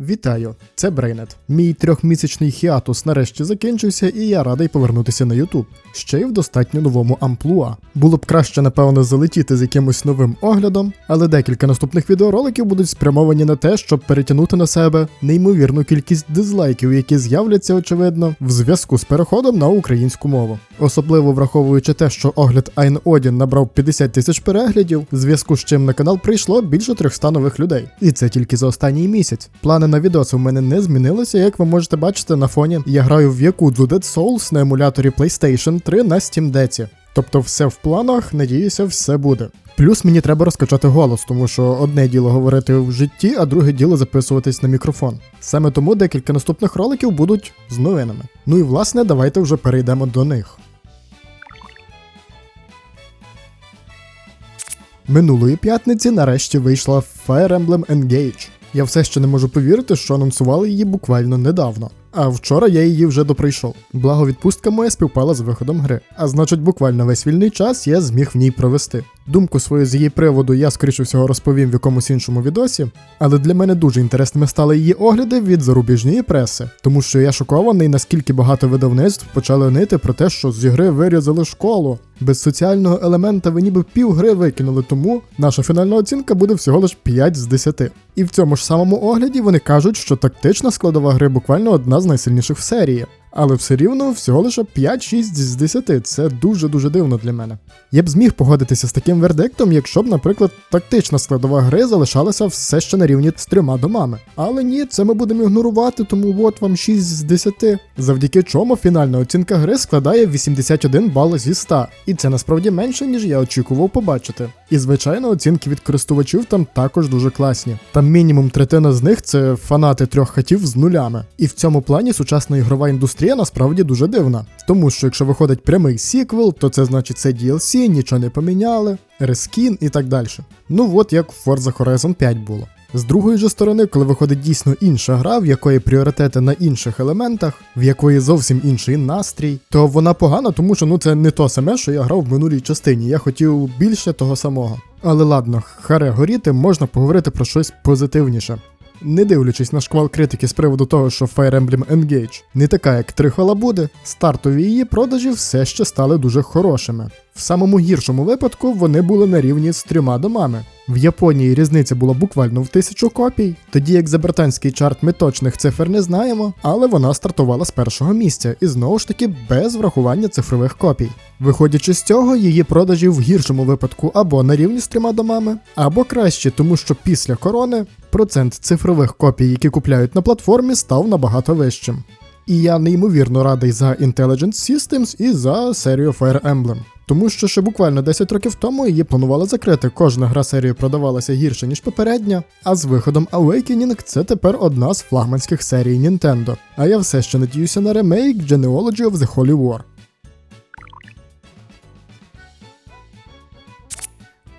Вітаю, це Брейнет. Мій трьохмісячний хіатус нарешті закінчився, і я радий повернутися на Ютуб. Ще й в достатньо новому амплуа. Було б краще, напевно, залетіти з якимось новим оглядом, але декілька наступних відеороликів будуть спрямовані на те, щоб перетягнути на себе неймовірну кількість дизлайків, які з'являться, очевидно, в зв'язку з переходом на українську мову. Особливо враховуючи те, що огляд Айн Одін набрав 50 тисяч переглядів, зв'язку з чим на канал прийшло більше 300 нових людей. І це тільки за останній місяць. Плани на відоси в мене не змінилися, як ви можете бачити на фоні. Я граю в Yakuza Dead Souls на емуляторі PlayStation 3 на Steam Deck. Тобто все в планах, надіюся, все буде. Плюс мені треба розкачати голос, тому що одне діло говорити в житті, а друге діло записуватись на мікрофон. Саме тому декілька наступних роликів будуть з новинами. Ну і власне, давайте вже перейдемо до них. Минулої п'ятниці нарешті вийшла Fire Emblem Engage. Я все ще не можу повірити, що анонсували її буквально недавно. А вчора я її вже доприйшов. Благо відпустка моя співпала з виходом гри. А значить, буквально весь вільний час я зміг в ній провести. Думку свою з її приводу я, скоріше всього, розповім в якомусь іншому відосі, але для мене дуже інтересними стали її огляди від зарубіжної преси, тому що я шокований, наскільки багато видавництв почали нити про те, що з ігри вирізали школу. Без соціального елемента ви ніби пів гри викинули, тому наша фінальна оцінка буде всього лиш 5 з 10. І в цьому ж самому огляді вони кажуть, що тактична складова гри буквально одна з найсильніших в серії. Але все рівно всього лише 5-6 з 10. Це дуже-дуже дивно для мене. Я б зміг погодитися з таким вердиктом, якщо б, наприклад, тактична складова гри залишалася все ще на рівні з трьома домами. Але ні, це ми будемо ігнорувати, тому от вам 6 з 10. Завдяки чому фінальна оцінка гри складає 81 бал зі 100. І це насправді менше, ніж я очікував побачити. І звичайно, оцінки від користувачів там також дуже класні. Там мінімум третина з них це фанати трьох хатів з нулями. І в цьому плані сучасна ігрова індустрія насправді дуже дивна. Тому що якщо виходить прямий сіквел, то це значить це DLC, нічого не поміняли, рескін і так далі. Ну от як в Forza Horizon 5 було. З другої ж сторони, коли виходить дійсно інша гра, в якої пріоритети на інших елементах, в якої зовсім інший настрій, то вона погана, тому що ну це не то саме, що я грав в минулій частині. Я хотів більше того самого. Але ладно, харе горіти, можна поговорити про щось позитивніше. Не дивлячись на шквал критики з приводу того, що Fire Emblem Engage не така, як три халабуди, стартові її продажі все ще стали дуже хорошими. В самому гіршому випадку вони були на рівні з трьома домами. В Японії різниця була буквально в тисячу копій, тоді як за британський чарт ми точних цифр не знаємо, але вона стартувала з першого місця і знову ж таки без врахування цифрових копій. Виходячи з цього, її продажі в гіршому випадку або на рівні з трьома домами, або краще, тому що після корони процент цифрових копій, які купляють на платформі, став набагато вищим. І я неймовірно радий за Intelligent Systems і за серію Fire Emblem. Тому що ще буквально 10 років тому її планували закрити. Кожна гра серії продавалася гірше, ніж попередня. А з виходом Awakening це тепер одна з флагманських серій Nintendo. А я все ще надіюся на ремейк Genealogy of the Holy War.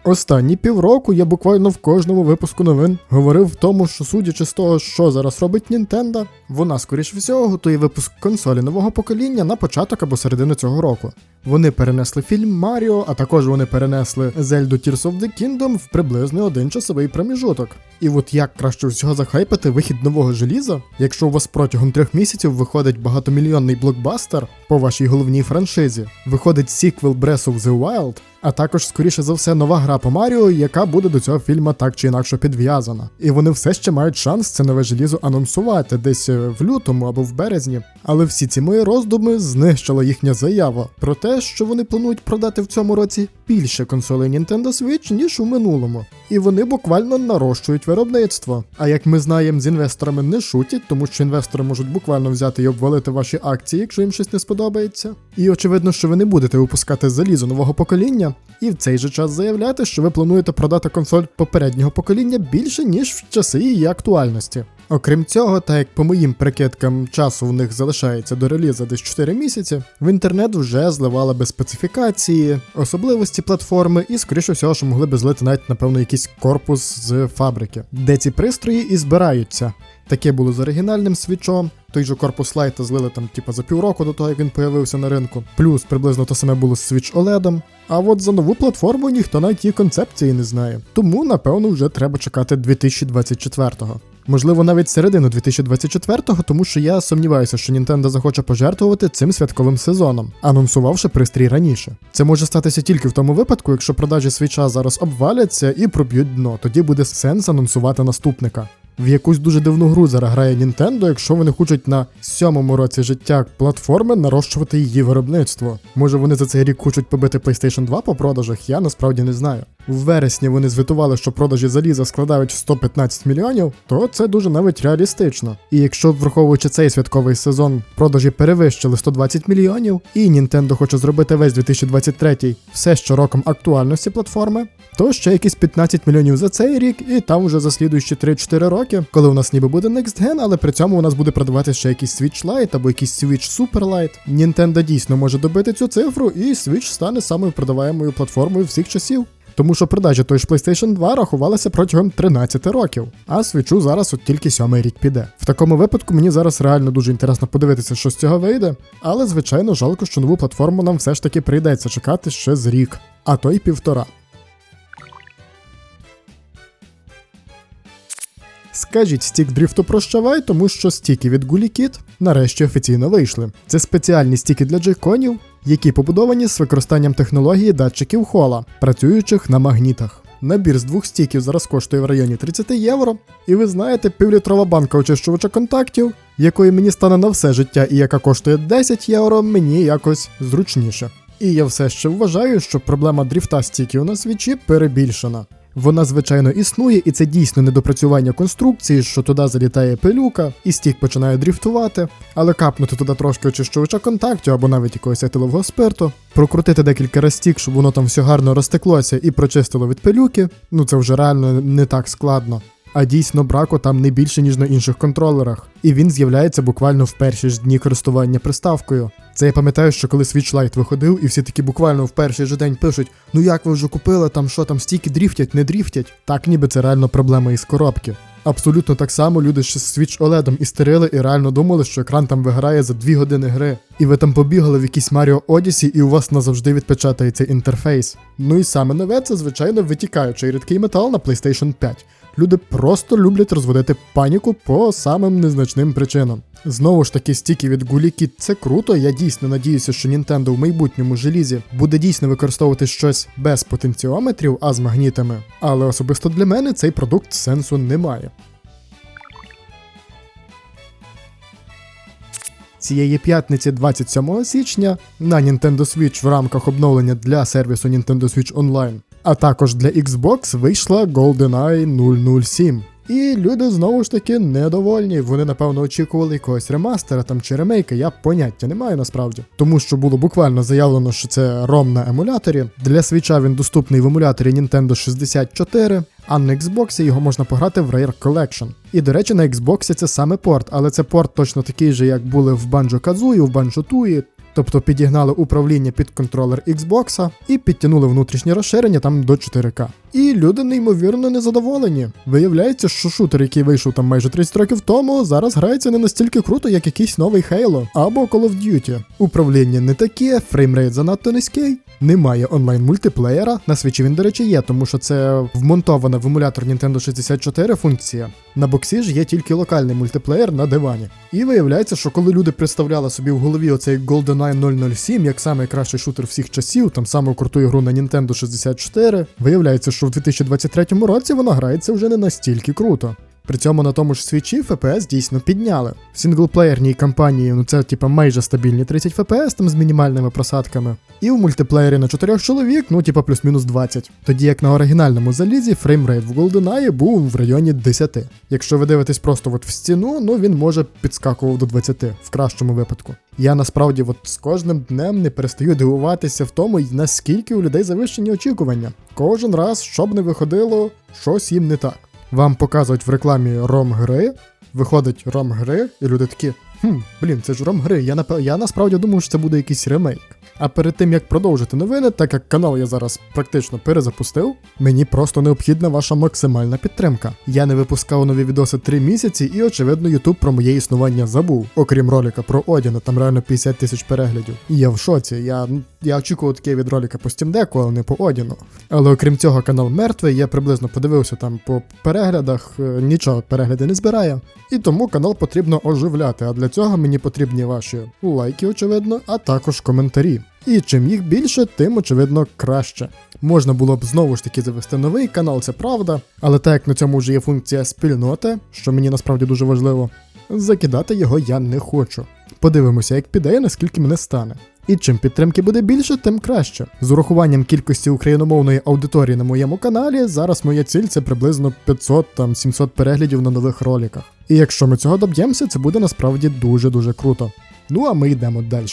Останні півроку я буквально в кожному випуску новин говорив в тому, що судячи з того, що зараз робить Nintendo, вона, скоріш всього, готує випуск консолі нового покоління на початок або середину цього року. Вони перенесли фільм Маріо, а також вони перенесли Zelda Tears of the Kingdom в приблизно один часовий проміжуток. І от як краще всього захайпити вихід нового желіза, якщо у вас протягом трьох місяців виходить багатомільйонний блокбастер по вашій головній франшизі, виходить сіквел Breath of the Wild, а також, скоріше за все, нова гра по Маріо, яка буде до цього фільму так чи інакше підв'язана. І вони все ще мають шанс це нове желізо анонсувати десь е, в лютому або в березні. Але всі ці мої роздуми знищила їхня заява про те, що вони планують продати в цьому році більше консолей Nintendo Switch, ніж у минулому. І вони буквально нарощують виробництво. А як ми знаємо, з інвесторами не шутять, тому що інвестори можуть буквально взяти і обвалити ваші акції, якщо їм щось не сподобається. І очевидно, що ви не будете випускати залізо нового покоління, і в цей же час заявляти, що ви плануєте продати консоль попереднього покоління більше, ніж в часи її актуальності. Окрім цього, так як по моїм прикидкам часу в них залишається до реліза десь 4 місяці, в інтернет вже зливали без специфікації, особливості платформи і, скоріше всього, що могли би злити навіть, напевно, якийсь корпус з фабрики, де ці пристрої і збираються. Таке було з оригінальним свічом. Той же корпус лайта злили там, типа, за півроку до того, як він появився на ринку. Плюс приблизно те саме було з Switch OLED. А от за нову платформу ніхто навіть її концепції не знає. Тому, напевно, вже треба чекати 2024-го. Можливо, навіть середину 2024-го, тому що я сумніваюся, що Nintendo захоче пожертвувати цим святковим сезоном, анонсувавши пристрій раніше. Це може статися тільки в тому випадку, якщо продажі свіча зараз обваляться і проб'ють дно, тоді буде сенс анонсувати наступника. В якусь дуже дивну гру зараз грає Nintendo, якщо вони хочуть на сьомому році життя платформи нарощувати її виробництво. Може вони за цей рік хочуть побити PlayStation 2 по продажах, я насправді не знаю. У вересні вони звітували, що продажі заліза складають 115 мільйонів, то це дуже навіть реалістично. І якщо враховуючи цей святковий сезон, продажі перевищили 120 мільйонів, і Nintendo хоче зробити весь 2023 все ще роком актуальності платформи, то ще якісь 15 мільйонів за цей рік, і там вже за слідуючі 3-4 роки, коли у нас ніби буде Next Gen, але при цьому у нас буде продаватися ще якийсь Switch Lite або якийсь Switch Super Lite. Nintendo дійсно може добити цю цифру, і Switch стане самою продаваємою платформою всіх часів. Тому що продажі той ж PlayStation 2 рахувалися протягом 13 років, а свічу зараз от тільки сьомий рік піде. В такому випадку мені зараз реально дуже інтересно подивитися, що з цього вийде, але звичайно жалко, що нову платформу нам все ж таки прийдеться чекати ще з рік, а то й півтора. Скажіть стік дріфту прощавай, тому що стіки від GuliKit нарешті офіційно вийшли. Це спеціальні стіки для джейконів, які побудовані з використанням технології датчиків хола, працюючих на магнітах. Набір з двох стіків зараз коштує в районі 30 євро, і ви знаєте, півлітрова банка очищувача контактів, якої мені стане на все життя і яка коштує 10 євро, мені якось зручніше. І я все ще вважаю, що проблема дріфта стіків на свічі перебільшена. Вона, звичайно, існує, і це дійсно недопрацювання конструкції, що туди залітає пилюка, і стік починає дріфтувати, але капнути туди трошки очищувача контактів або навіть якогось етилового спирту, прокрутити декілька раз стік, щоб воно там все гарно розтеклося і прочистило від пилюки, ну це вже реально не так складно. А дійсно браку там не більше, ніж на інших контролерах, і він з'являється буквально в перші ж дні користування приставкою. Це я пам'ятаю, що коли Switch Lite виходив, і всі такі буквально в перший же день пишуть: ну як ви вже купили, там що там стільки дріфтять, не дріфтять. Так ніби це реально проблема із коробки. Абсолютно так само люди ще з Switch OLED істерили і реально думали, що екран там виграє за 2 години гри. І ви там побігали в якийсь Mario Odyssey, і у вас назавжди відпечатається інтерфейс. Ну і саме нове це, звичайно, витікаючий рідкий метал на PlayStation 5. Люди просто люблять розводити паніку по самим незначним причинам. Знову ж таки, стіки від GuliKit це круто. Я дійсно надіюся, що Nintendo в майбутньому желізі буде дійсно використовувати щось без потенціометрів, а з магнітами. Але особисто для мене цей продукт сенсу не має. Цієї п'ятниці 27 січня на Nintendo Switch в рамках обновлення для сервісу Nintendo Switch Online, а також для Xbox вийшла GoldenEye 007. І люди знову ж таки недовольні. Вони напевно очікували якогось ремастера там чи ремейка. Я поняття не маю насправді. Тому що було буквально заявлено, що це ROM на емуляторі. Для свіча він доступний в емуляторі Nintendo 64, а на Xbox його можна пограти в Rare Collection. І до речі, на Xbox це саме порт, але це порт точно такий же, як були в Banjo Kazooie, в Banjo Tooie. Тобто підігнали управління під контролер Xbox і підтягнули внутрішнє розширення там до 4К. І люди неймовірно незадоволені. Виявляється, що шутер, який вийшов там майже 30 років тому, зараз грається не настільки круто, як якийсь новий Halo або Call of Duty. Управління не таке, фреймрейт занадто низький. Немає онлайн мультиплеєра. На свічі він, до речі, є, тому що це вмонтована в емулятор Nintendo 64 функція. На боксі ж є тільки локальний мультиплеєр на дивані. І виявляється, що коли люди представляли собі в голові оцей GoldenEye 007 як найкращий шутер всіх часів, там саму круту ігру на Nintendo 64, виявляється, що в 2023 році вона грається вже не настільки круто. При цьому на тому ж свічі FPS дійсно підняли. В синглплеєрній кампанії ну це типа майже стабільні 30 FPS там з мінімальними просадками. І в мультиплеєрі на 4 чоловік, ну типа плюс-мінус 20. Тоді як на оригінальному залізі фреймрейт в GoldenEye був в районі 10. Якщо ви дивитесь просто от в стіну, ну він може підскакував до 20 в кращому випадку. Я насправді от з кожним днем не перестаю дивуватися в тому, наскільки у людей завищені очікування. Кожен раз, щоб не виходило, щось їм не так. Вам показують в рекламі ром гри, виходить ром гри, і люди такі. Хм, блін, це ж ром гри. Я я насправді думав, що це буде якийсь ремейк. А перед тим як продовжити новини, так як канал я зараз практично перезапустив, мені просто необхідна ваша максимальна підтримка. Я не випускав нові відоси 3 місяці, і очевидно, Ютуб про моє існування забув. Окрім ролика про Одіна, там реально 50 тисяч переглядів. І я в шоці. Я, я очікував таке від ролика по Deck, але не по Одіну. Але окрім цього, канал мертвий, я приблизно подивився там по переглядах, е, нічого перегляди не збирає. І тому канал потрібно оживляти. А для цього мені потрібні ваші лайки, очевидно, а також коментарі. І чим їх більше, тим очевидно краще. Можна було б знову ж таки завести новий канал, це правда, але так як на цьому вже є функція спільноти, що мені насправді дуже важливо, закидати його я не хочу. Подивимося, як піде і наскільки мене стане. І чим підтримки буде більше, тим краще. З урахуванням кількості україномовної аудиторії на моєму каналі, зараз моя ціль це приблизно 500 там 700 переглядів на нових роликах. І якщо ми цього доб'ємося, це буде насправді дуже-дуже круто. Ну а ми йдемо далі.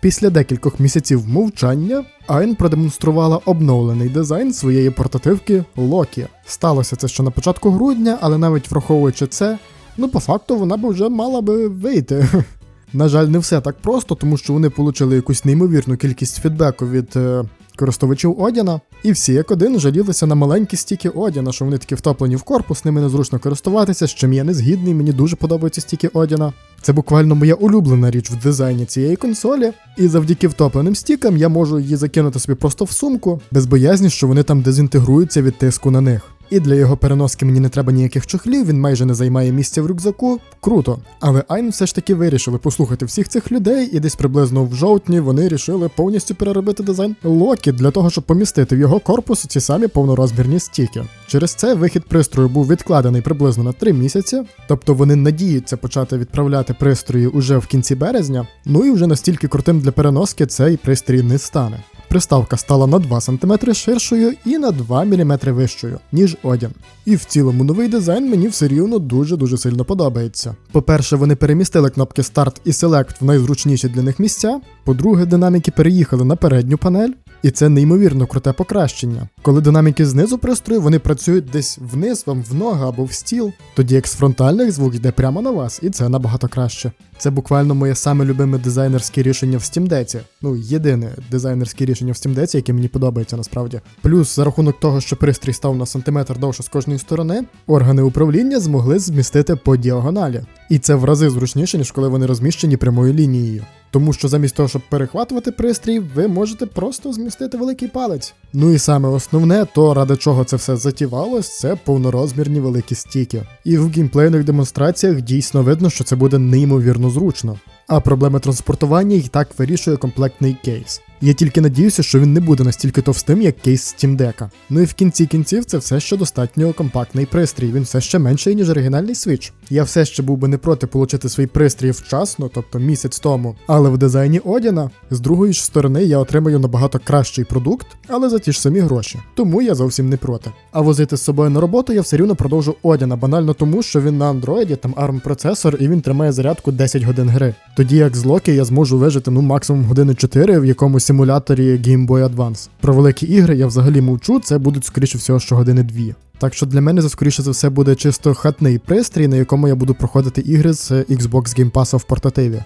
Після декількох місяців мовчання Айн продемонструвала обновлений дизайн своєї портативки Loki. Сталося це ще на початку грудня, але навіть враховуючи це, ну по факту вона б вже мала би вийти. На жаль, не все так просто, тому що вони отримали якусь неймовірну кількість фідбеку від е, користувачів Одіна, і всі як один жалілися на маленькі стіки Одіна, що вони такі втоплені в корпус, ними незручно користуватися, з чим я не згідний, мені дуже подобаються стіки Одіна. Це буквально моя улюблена річ в дизайні цієї консолі, і завдяки втопленим стікам я можу її закинути собі просто в сумку, без боязні, що вони там дезінтегруються від тиску на них. І для його переноски мені не треба ніяких чохлів, він майже не займає місця в рюкзаку. Круто. Але Айн все ж таки вирішили послухати всіх цих людей, і десь приблизно в жовтні вони рішили повністю переробити дизайн Локі для того, щоб помістити в його корпус ці самі повнорозмірні стіки. Через це вихід пристрою був відкладений приблизно на 3 місяці, тобто вони надіються почати відправляти пристрої уже в кінці березня. Ну і вже настільки крутим для переноски цей пристрій не стане. Приставка стала на 2 см ширшою і на 2 мм вищою, ніж Одін. І в цілому новий дизайн мені все рівно дуже-дуже сильно подобається. По-перше, вони перемістили кнопки Start і Select в найзручніші для них місця. По-друге, динаміки переїхали на передню панель. І це неймовірно круте покращення. Коли динаміки знизу пристрою, вони працюють десь вниз, вам в ногу або в стіл, тоді як з фронтальних звук йде прямо на вас, і це набагато краще. Це буквально моє саме любиме дизайнерське рішення в Steam Deck. Ну, єдине дизайнерське рішення в Steam Deck, яке мені подобається насправді. Плюс, за рахунок того, що пристрій став на сантиметр довше з кожної сторони, органи управління змогли змістити по діагоналі. І це в рази зручніше, ніж коли вони розміщені прямою лінією. Тому що замість того, щоб перехватувати пристрій, ви можете просто змістити великий палець. Ну і саме основне, то ради чого це все затівалось, це повнорозмірні великі стіки. І в геймплейних демонстраціях дійсно видно, що це буде неймовірно зручно. А проблеми транспортування і так вирішує комплектний кейс. Я тільки надіюся, що він не буде настільки товстим, як кейс Steam Deck. Ну і в кінці кінців це все ще достатньо компактний пристрій, він все ще менший, ніж оригінальний Switch. Я все ще був би не проти отримати свій пристрій вчасно, тобто місяць тому. Але в дизайні Одіна, з другої ж сторони, я отримаю набагато кращий продукт, але за ті ж самі гроші. Тому я зовсім не проти. А возити з собою на роботу я все рівно продовжу Одіна, банально тому, що він на андроїді, там ARM процесор, і він тримає зарядку 10 годин гри. Тоді як з Локі я зможу вижити ну максимум години 4 в якомусь симуляторі Game Boy Advance. Про великі ігри я взагалі мовчу, це будуть скоріше всього щогодини дві. Так що для мене це скоріше за все буде чисто хатний пристрій, на якому я буду проходити ігри з Xbox Game Pass в портативі.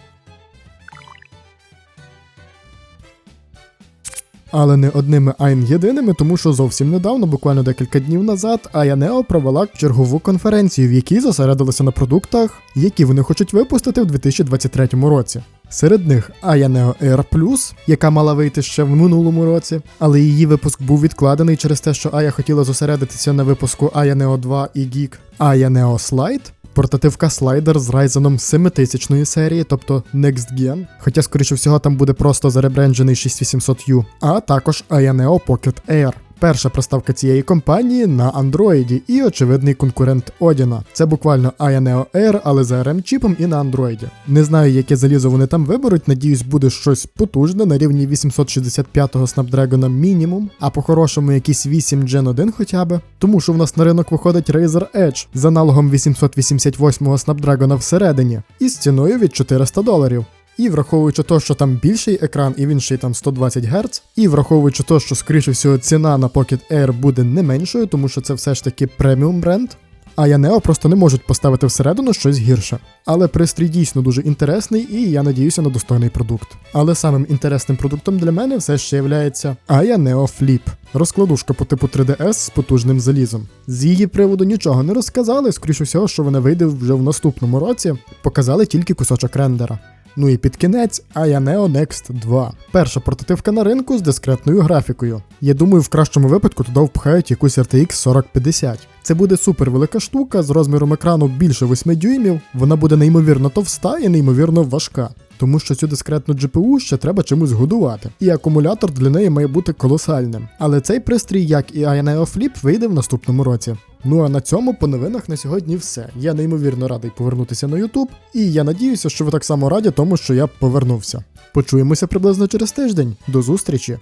Але не одними Айн єдиними, тому що зовсім недавно, буквально декілька днів назад, Аянео провела чергову конференцію, в якій зосередилися на продуктах, які вони хочуть випустити в 2023 році. Серед них Ayaneo Air яка мала вийти ще в минулому році, але її випуск був відкладений через те, що Ая хотіла зосередитися на випуску Ayaneo 2 і Geek, Ayaneo Slide, портативка слайдер з Ryzen 7000 серії, тобто Next Gen, хоча, скоріше всього, там буде просто заребренджений 6800U, а також Ayaneo Pocket Air. Перша приставка цієї компанії на Android і очевидний конкурент Одіна. Це буквально Ayaneo Air, але з ARM чіпом і на Android. Не знаю, яке залізо вони там виберуть. Надіюсь, буде щось потужне на рівні 865-го Snapdragon мінімум, а по-хорошому якийсь 8 Gen 1 хоча б. Тому що в нас на ринок виходить Razer Edge з аналогом 888-го Snapdragon всередині і з ціною від 400 доларів. І враховуючи те, що там більший екран і він ще там 120 Гц, і враховуючи те, що, скоріше всього, ціна на Pocket Air буде не меншою, тому що це все ж таки преміум бренд. а Янео просто не можуть поставити всередину щось гірше. Але пристрій дійсно дуже інтересний, і я надіюся на достойний продукт. Але самим інтересним продуктом для мене все ще є Aya Neo Flip. Розкладушка по типу 3DS з потужним залізом. З її приводу нічого не розказали, скоріше всього, що вона вийде вже в наступному році. Показали тільки кусочок рендера. Ну і під кінець Аянео Next 2. Перша портативка на ринку з дискретною графікою. Я думаю, в кращому випадку туди впхають якусь RTX 4050. Це буде супер велика штука з розміром екрану більше 8 дюймів. Вона буде неймовірно товста і неймовірно важка. Тому що цю дискретну GPU ще треба чимось годувати, і акумулятор для неї має бути колосальним. Але цей пристрій, як і INEO Flip, вийде в наступному році. Ну а на цьому по новинах на сьогодні все. Я неймовірно радий повернутися на YouTube, і я надіюся, що ви так само раді тому, що я повернувся. Почуємося приблизно через тиждень. До зустрічі!